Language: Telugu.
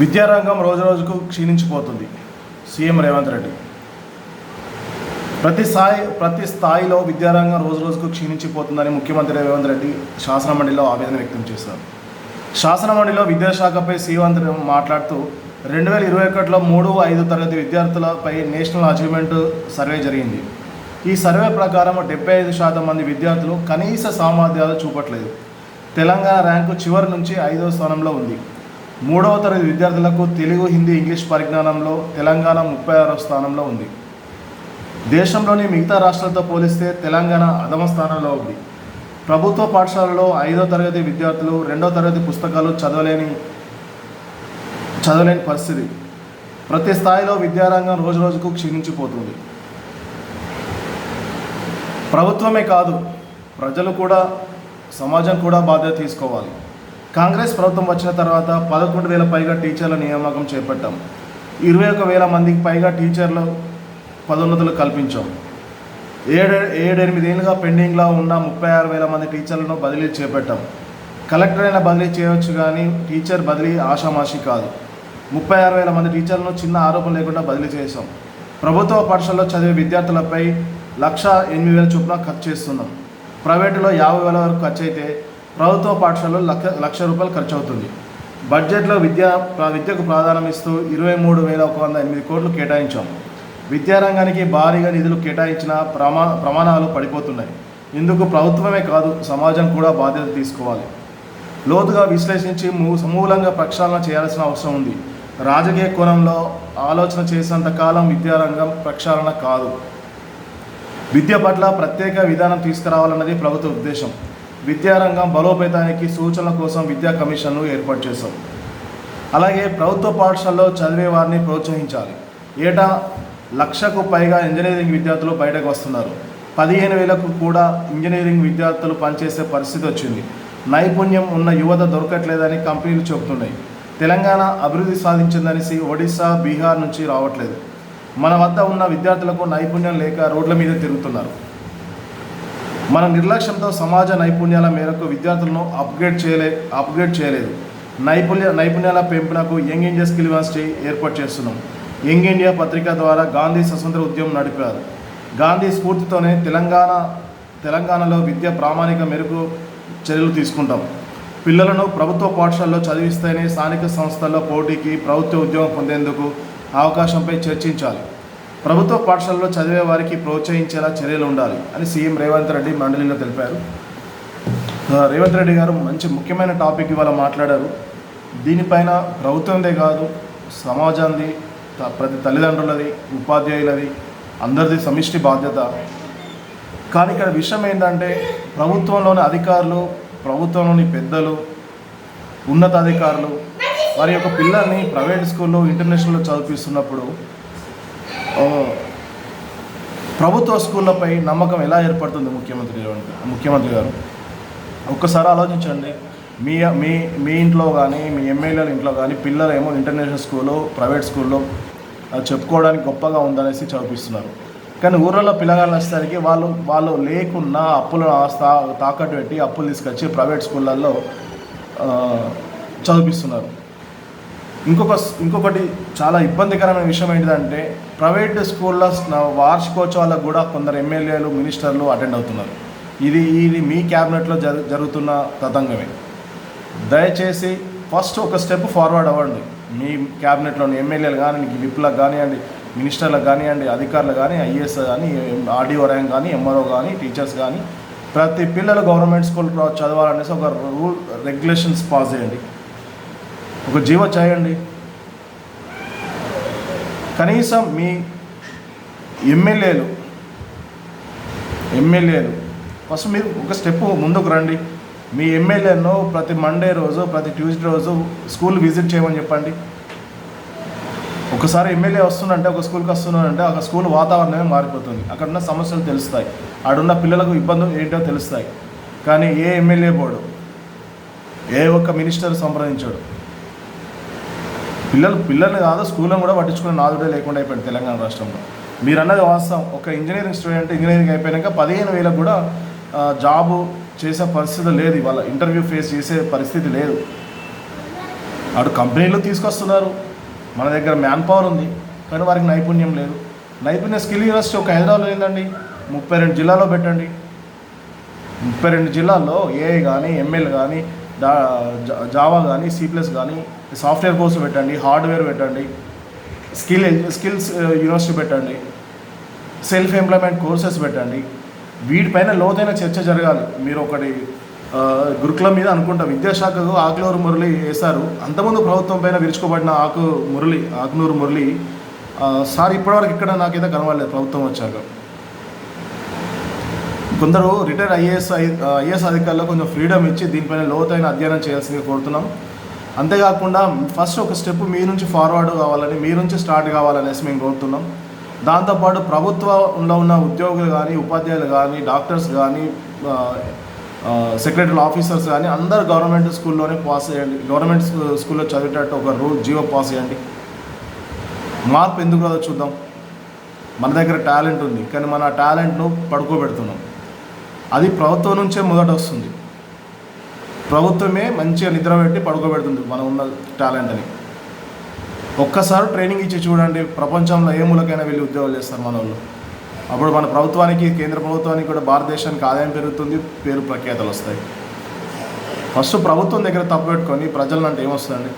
విద్యారంగం రోజు రోజుకు క్షీణించిపోతుంది. సీఎం రేవంత్ రెడ్డి. ప్రతి స్థాయి ప్రతి స్థాయిలో విద్యారంగం రోజు రోజుకు క్షీణించిపోతుందని ముఖ్యమంత్రి రేవంత్ రెడ్డి శాసనమండలిలో ఆవేదన వ్యక్తం చేశారు. శాసనమండలిలో విద్యాశాఖపై సీవంత్ మాట్లాడుతూ రెండు వేల ఇరవై ఒకటిలో మూడు ఐదు తరగతి విద్యార్థులపై నేషనల్ అచీవ్మెంట్ సర్వే జరిగింది. ఈ సర్వే ప్రకారం డెబ్బై ఐదు శాతం మంది విద్యార్థులు కనీస సామర్థ్యాలు చూపట్లేదు. తెలంగాణ ర్యాంకు చివరి నుంచి ఐదవ స్థానంలో ఉంది. మూడవ తరగతి విద్యార్థులకు తెలుగు హిందీ ఇంగ్లీష్ పరిజ్ఞానంలో తెలంగాణ ముప్పై ఆరో స్థానంలో ఉంది. దేశంలోని మిగతా రాష్ట్రాలతో పోలిస్తే తెలంగాణ అధమ స్థానంలో ఉంది. ప్రభుత్వ పాఠశాలలో ఐదో తరగతి విద్యార్థులు రెండో తరగతి పుస్తకాలు చదవలేని చదవలేని పరిస్థితి. ప్రతి స్థాయిలో విద్యారంగం రోజు రోజుకు క్షీణించిపోతుంది. ప్రభుత్వమే కాదు ప్రజలు కూడా సమాజం కూడా బాధ్యత తీసుకోవాలి. కాంగ్రెస్ ప్రభుత్వం వచ్చిన తర్వాత పదకొండు వేల పైగా టీచర్ల నియామకం చేపట్టాం. ఇరవై ఒక వేల మందికి పైగా టీచర్లు పదోన్నతులు కల్పించాం. ఏడు ఏడెనిమిదేళ్ళుగా పెండింగ్లో ఉన్న ముప్పై ఆరు వేల మంది టీచర్లను బదిలీ చేపట్టాం. కలెక్టర్ అయినా బదిలీ చేయవచ్చు కానీ టీచర్ బదిలీ ఆషామాషి కాదు. ముప్పై ఆరు వేల మంది టీచర్లను చిన్న ఆరోపణ లేకుండా బదిలీ చేశాం. ప్రభుత్వ పాఠశాలలో చదివే విద్యార్థులపై లక్ష ఎనిమిది వేల చొప్పున ఖర్చు చేస్తున్నాం. ప్రైవేటులో యాభై వేల వరకు ఖర్చు అయితే ప్రభుత్వ పాఠశాలలో లక్ష లక్ష రూపాయలు ఖర్చు అవుతుంది బడ్జెట్లో విద్యా విద్యకు ప్రాధాన్యం ఇస్తూ ఇరవై మూడు వేల ఒక వంద ఎనిమిది కోట్లు కేటాయించాం. విద్యారంగానికి భారీగా నిధులు కేటాయించిన ప్రమా ప్రమాణాలు పడిపోతున్నాయి. ఇందుకు ప్రభుత్వమే కాదు సమాజం కూడా బాధ్యత తీసుకోవాలి. లోతుగా విశ్లేషించి సమూలంగా ప్రక్షాళన చేయాల్సిన అవసరం ఉంది. రాజకీయ కోణంలో ఆలోచన చేసేంత కాలం విద్యారంగం ప్రక్షాళన కాదు. విద్య పట్ల ప్రత్యేక విధానం తీసుకురావాలన్నది ప్రభుత్వ ఉద్దేశం. విద్యారంగం బలోపేతానికి సూచనల కోసం విద్యా కమిషన్ను ఏర్పాటు చేశాం. అలాగే ప్రభుత్వ పాఠశాలలో చదివే వారిని ప్రోత్సహించాలి. ఏటా లక్షకు పైగా ఇంజనీరింగ్ విద్యార్థులు బయటకు వస్తున్నారు. పదిహేను వేలకు కూడా ఇంజనీరింగ్ విద్యార్థులు పనిచేసే పరిస్థితి వచ్చింది. నైపుణ్యం ఉన్న యువత దొరకట్లేదని కంపెనీలు చెబుతున్నాయి. తెలంగాణ అభివృద్ధి సాధించిందనేసి ఒడిశా బీహార్ నుంచి రావట్లేదు. మన వద్ద ఉన్న విద్యార్థులకు నైపుణ్యం లేక రోడ్ల మీద తిరుగుతున్నారు. మన నిర్లక్ష్యంతో సమాజ నైపుణ్యాల మేరకు విద్యార్థులను అప్గ్రేడ్ చేయలే అప్గ్రేడ్ చేయలేదు. నైపుణ్య నైపుణ్యాల పెంపునకు యంగ్ ఇండియా స్కిల్ యూనివర్సిటీ ఏర్పాటు చేస్తున్నాం. యంగ్ ఇండియా పత్రిక ద్వారా గాంధీ స్వతంత్ర ఉద్యమం నడిపారు. గాంధీ స్ఫూర్తితోనే తెలంగాణ తెలంగాణలో విద్య ప్రామాణిక మెరుగు చర్యలు తీసుకుంటాం. పిల్లలను ప్రభుత్వ పాఠశాలలో చదివిస్తేనే స్థానిక సంస్థల్లో పోటీకి ప్రభుత్వ ఉద్యోగం పొందేందుకు అవకాశంపై చర్చించాలి. ప్రభుత్వ పాఠశాలలో చదివే వారికి ప్రోత్సహించేలా చర్యలు ఉండాలి అని సీఎం రేవంత్ రెడ్డి మండలిలో తెలిపారు. రేవంత్ రెడ్డి గారు మంచి ముఖ్యమైన టాపిక్ ఇవాళ మాట్లాడారు. దీనిపైన ప్రభుత్వందే కాదు సమాజాన్ని ప్రతి తల్లిదండ్రులది ఉపాధ్యాయులది అందరిది సమిష్టి బాధ్యత. కానీ ఇక్కడ విషయం ఏంటంటే ప్రభుత్వంలోని అధికారులు ప్రభుత్వంలోని పెద్దలు ఉన్నతాధికారులు వారి యొక్క పిల్లల్ని ప్రైవేట్ స్కూల్లో ఇంటర్నేషనల్లో చదివిస్తున్నప్పుడు ప్రభుత్వ స్కూళ్ళపై నమ్మకం ఎలా ఏర్పడుతుంది ముఖ్యమంత్రి గారు- ముఖ్యమంత్రి గారు? ఒక్కసారి ఆలోచించండి. మీ మీ మీ ఇంట్లో కానీ మీ ఎమ్మెల్యేల ఇంట్లో కానీ పిల్లలేమో ఇంటర్నేషనల్ స్కూల్లో ప్రైవేట్ స్కూల్లో అది చెప్పుకోవడానికి గొప్పగా ఉందనేసి చదివిస్తున్నారు కానీ ఊర్లలో పిల్లగాళ్ళు వచ్చేసరికి వాళ్ళు వాళ్ళు లేకున్నా అప్పులు తా- తాకట్టు పెట్టి అప్పులు తీసుకొచ్చి ప్రైవేట్ స్కూళ్ళల్లో చదివిస్తున్నారు ఇంకొక ఇంకొకటి చాలా ఇబ్బందికరమైన విషయం ఏంటిదంటే ప్రైవేట్ స్కూల్లో వార్షికోత్సవాలకు కూడా కొందరు ఎమ్మెల్యేలు మినిస్టర్లు అటెండ్ అవుతున్నారు. ఇది ఇది మీ క్యాబినెట్లో జరు జరుగుతున్న తతంగమే. దయచేసి ఫస్ట్ ఒక స్టెప్ ఫార్వర్డ్ అవ్వండి. మీ క్యాబినెట్లోని ఎమ్మెల్యేలు కానీ విప్లకు కానివ్వండి మినిస్టర్లకు కానివ్వండి అధికారులు కానీ ఐఏఎస్ కానీ ఆర్డీఓ ర్యాంక్ కానీ ఎంఆర్ఓ కానీ టీచర్స్ కానీ ప్రతి పిల్లలు గవర్నమెంట్ స్కూల్ చదవాలనేసి ఒక రూల్ రెగ్యులేషన్స్ పాస్ చేయండి. ఒక జీవో చేయండి కనీసం మీ ఎమ్మెల్యేలు ఎమ్మెల్యేలు ఫస్ట్ మీరు ఒక స్టెప్ ముందుకు రండి. మీ ఎమ్మెల్యేను ప్రతి మండే రోజు ప్రతి ట్యూస్డే రోజు స్కూల్ విజిట్ చేయమని చెప్పండి. ఒకసారి ఎమ్మెల్యే వస్తుందంటే ఒక స్కూల్కి వస్తున్నాడంటే ఒక స్కూల్ వాతావరణమే మారిపోతుంది. అక్కడ ఉన్న సమస్యలు తెలుస్తాయి. ఆడున్న పిల్లలకు ఇబ్బందులు ఏంటో తెలుస్తాయి. కానీ ఏ ఎమ్మెల్యే పోడు ఏ ఒక్క మినిస్టర్ సంప్రదించాడు. పిల్లలు పిల్లల్ని కాదు స్కూల్లో కూడా పట్టించుకునే నాదుడే లేకుండా అయిపోయింది తెలంగాణ రాష్ట్రంలో. మీరు అన్నది వాస్తవం. ఒక ఇంజనీరింగ్ స్టూడెంట్ ఇంజనీరింగ్ అయిపోయాక పదిహేను వేలకు కూడా జాబు చేసే పరిస్థితి లేదు. ఇవాళ ఇంటర్వ్యూ ఫేస్ చేసే పరిస్థితి లేదు. అటు కంపెనీలు తీసుకొస్తున్నారు. మన దగ్గర మ్యాన్ పవర్ ఉంది. కానీ వారికి నైపుణ్యం లేదు. నైపుణ్య స్కిల్ యూనివర్సిటీ ఒక హైదరాబాద్లో ఏందండి? ముప్పై రెండు జిల్లాలో పెట్టండి. ముప్పై రెండు జిల్లాల్లో ఏఐ కానీ ఎంఎల్ కానీ డా జా- జావా కానీ సి ప్లస్ కానీ సాఫ్ట్వేర్ కోర్సు పెట్టండి హార్డ్వేర్ పెట్టండి స్కిల్ స్కిల్స్ యూనివర్సిటీ పెట్టండి సెల్ఫ్ ఎంప్లాయ్మెంట్ కోర్సెస్ పెట్టండి. వీటిపైన లోతైన చర్చ జరగాలి. మీరు ఒకటి గురుకులం మీద అనుకుంటా విద్యాశాఖకు ఆకులూరు మురళి వేశారు. అంతకుముందు ప్రభుత్వం పైన విరుచుకోబడిన ఆకు మురళి ఆకునూరు మురళి సార్ ఇప్పటివరకు ఇక్కడ నాకైతే కనబడలేదు ప్రభుత్వం వచ్చాక. కొందరు రిటైర్ ఐఏఎస్ ఐఏఎస్ అధికారులు కొంచెం ఫ్రీడమ్ ఇచ్చి దీనిపైన లోతైన అధ్యయనం చేయాల్సిందిగా కోరుతున్నాం. అంతేకాకుండా ఫస్ట్ ఒక స్టెప్ మీ నుంచి ఫార్వర్డ్ కావాలని మీ నుంచి స్టార్ట్ కావాలనేసి మేము కోరుతున్నాం. దాంతోపాటు ప్రభుత్వంలో ఉన్న ఉద్యోగులు కానీ ఉపాధ్యాయులు కానీ డాక్టర్స్ కానీ సెక్రటరీ ఆఫీసర్స్ కానీ అందరు గవర్నమెంట్ స్కూల్లోనే పాస్ చేయండి. గవర్నమెంట్ స్కూల్లో చదివేటట్టు ఒక రూల్ జీవో పాస్ చేయండి. మార్పు ఎందుకు రాదో చూద్దాం. మన దగ్గర టాలెంట్ ఉంది. కానీ మన ఆ టాలెంట్ను పడుకోబెడుతున్నాం. అది ప్రభుత్వం నుంచే మొదట వస్తుంది. ప్రభుత్వమే మంచిగా నిద్ర పెట్టి పడుకోబెడుతుంది మనం ఉన్న టాలెంట్ అని ఒక్కసారి ట్రైనింగ్ ఇచ్చి చూడండి ప్రపంచంలో ఏ మూలకైనా వెళ్ళి ఉద్యోగాలు చేస్తారు మన వాళ్ళు అప్పుడు మన ప్రభుత్వానికి కేంద్ర ప్రభుత్వానికి కూడా భారతదేశానికి ఆదాయం పెరుగుతుంది పేరు ప్రఖ్యాతలు వస్తాయి. ఫస్ట్ ప్రభుత్వం దగ్గర తప్పు పెట్టుకొని ప్రజలను అంటే ఏమొస్తుందండి?